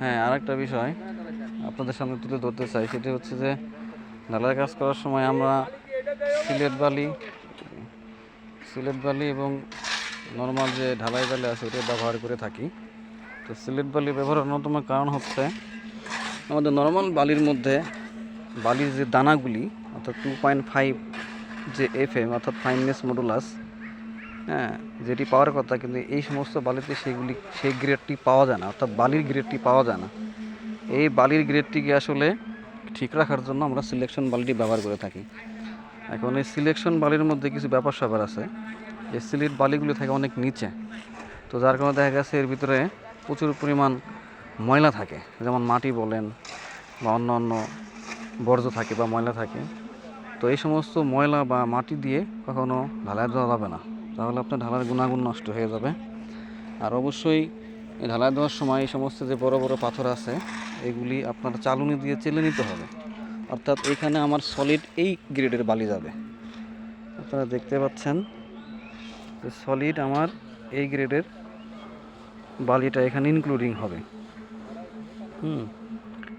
হ্যাঁ আরেকটা বিষয় আপনাদের সামনে তুলে ধরতে চাই, সেটি হচ্ছে যে ঢালাই কাজ করার সময় আমরা সিলেট বালি সিলেট বালি এবং নর্মাল যে ঢালাই বালি আছে এটা ব্যবহার করে থাকি। তো সিলেট বালি ব্যবহারের অন্যতম কারণ হচ্ছে আমাদের নর্মাল বালির মধ্যে বালির যে দানাগুলি, অর্থাৎ টু পয়েন্ট ফাইভ যে এফ এম অর্থাৎ ফাইননেস মডুলাস হ্যাঁ। যেটি পাওয়ার কথা, কিন্তু এই সমস্ত বালিতে সেগুলি, সেই গ্রেডটি পাওয়া যায় না, অর্থাৎ বালির গ্রেডটি পাওয়া যায় না। এই বালির গ্রেডটিকে আসলে ঠিক রাখার জন্য আমরা সিলেকশন বালিটি ব্যবহার করে থাকি। এখন এই সিলেকশন বালির মধ্যে কিছু ব্যাপার স্যাপার আছে। এই সিলেট বালিগুলি থাকে অনেক নিচে, তো যার কারণে দেখা গেছে এর ভিতরে প্রচুর পরিমাণ ময়লা থাকে। যেমন মাটি বলেন বা অন্য অন্য বর্জ্য থাকে বা ময়লা থাকে। তো এই সমস্ত ময়লা বা মাটি দিয়ে কখনো ঢালাই দেওয়া যাবে না। তাহলে আপনার ঢালার গুণাগুণ নষ্ট হয়ে যাবে। আর অবশ্যই ঢালাই দেওয়ার সময় এই সমস্ত যে বড় বড় পাথর আছে, এগুলি আপনার চালুনি দিয়ে চেলে নিতে হবে। অর্থাৎ এখানে আমার সলিড এই গ্রেডের বালি যাবে। আপনারা দেখতে পাচ্ছেন যে সলিড আমার এই গ্রেডের বালিটা এখানে ইনক্লুডিং হবে। হুম,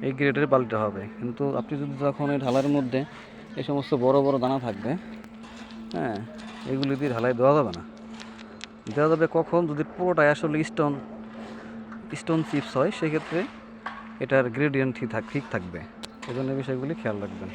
এই গ্রেডের বালিটা হবে। কিন্তু আপনি যদি যখন এই ঢালার মধ্যে এই সমস্ত বড় বড় দানা থাকবে হ্যাঁ এগুলি দিয়ে ঢালাই দেওয়া যাবে না। দেওয়া যাবে কখন? যদি পুরোটাই আসলে স্টোন স্টোন চিপস হয়, সেক্ষেত্রে এটার গ্রেডিয়েন্ট ঠিক থাক, ঠিক থাকবে। এই জন্য বিষয়গুলি খেয়াল রাখবেন।